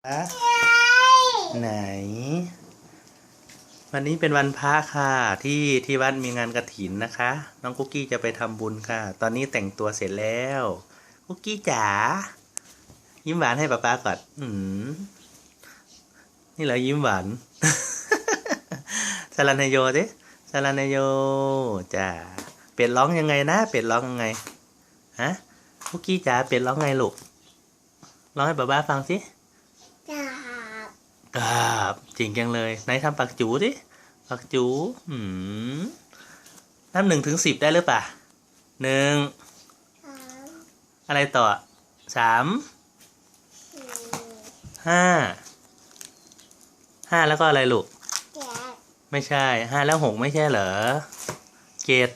ะไหน วันนี้เป็นวันพระค่ะที่ที่วัดมีงานกระถินนะคะ น้องคุกกี้จะไปทำบุญค่ะ ตอนนี้แต่งตัวเสร็จแล้ว คุกกี้จ๋ายิ้มหวานให้ป๊าป๊าก่อนอืมนี่เหรอยิ้มหวานสลันโยสิสลันโยจ้าเป็ดร้องยังไงนะเป็ดร้องยังไงฮะคุกกี้จ๋าเป็ดร้องไงลูกร้องให้ป๊าป๊าฟังสิจับ กราบจริงจังเลยไหนทำปากจูดิปากจูอืมนับหนึ่งถึงสิบได้หรือเปล่าหนึ่งสามอะไรต่อสามสี่ห้าห้าแล้วก็อะไรลูกเจ็ดไม่ใช่ห้าแล้วหกไม่ใช่เหรอเจ็ด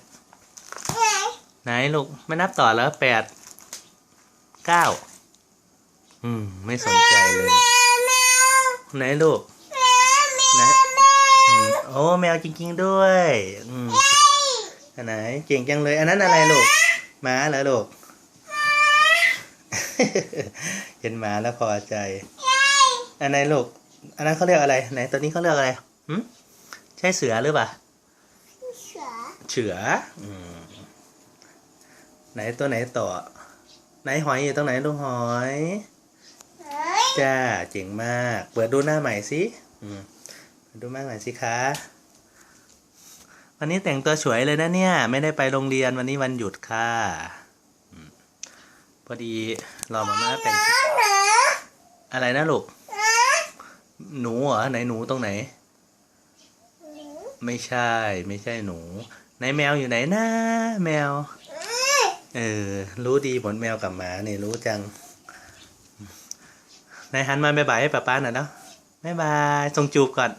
เอ้ยไหนลูกไม่นับต่อแล้วแปดเก้าอืม ไม่สนใจเลยแมว ไหนลูกแมวแมไหนวโอ้แมวจริง ๆ ด้วยอืมอันไหนเก่งจังเลย อันนั้นอะไรลูกหมาเหรอลูกเห็นหมาแล้วพอใจ อันไหนลูก อันนั้นเขาเรียกอะไร ไหนตัวนี้เขาเรียกอะไรหืมใช่เสือหรือเปล่าเสือเฉืออืมไหนตัวไหนต่อ ไหนหอยอยู่ตรงไหนลูกหอย จ้า เจ๋งมาก เปิดดูหน้าใหม่สิอืมเปิดดูหน้าใหม่สิคะ วันนี้แต่งตัวสวยเลยนะเนี่ย ไม่ได้ไปโรงเรียนวันนี้วันหยุดค่ะพอดีรอมาม่าแต่งหนูอะไรนะลูก หนูเหรอไหนหนูตรงไหน ไม่ใช่ ไม่ใช่หนู ไหนแมวอยู่ไหนนะแมว เอ้ยเออรู้ดีผลแมวกับหมาเนี่ยรู้จัง นายหันมาบายบายให้ป้าป้าหน่อยเนาะบายบายส่งจูบก่อน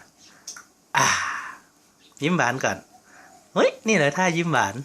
อ่า ยิ้มหวานก่อน เฮ้ย นี่เหรอท่ายิ้มหวาน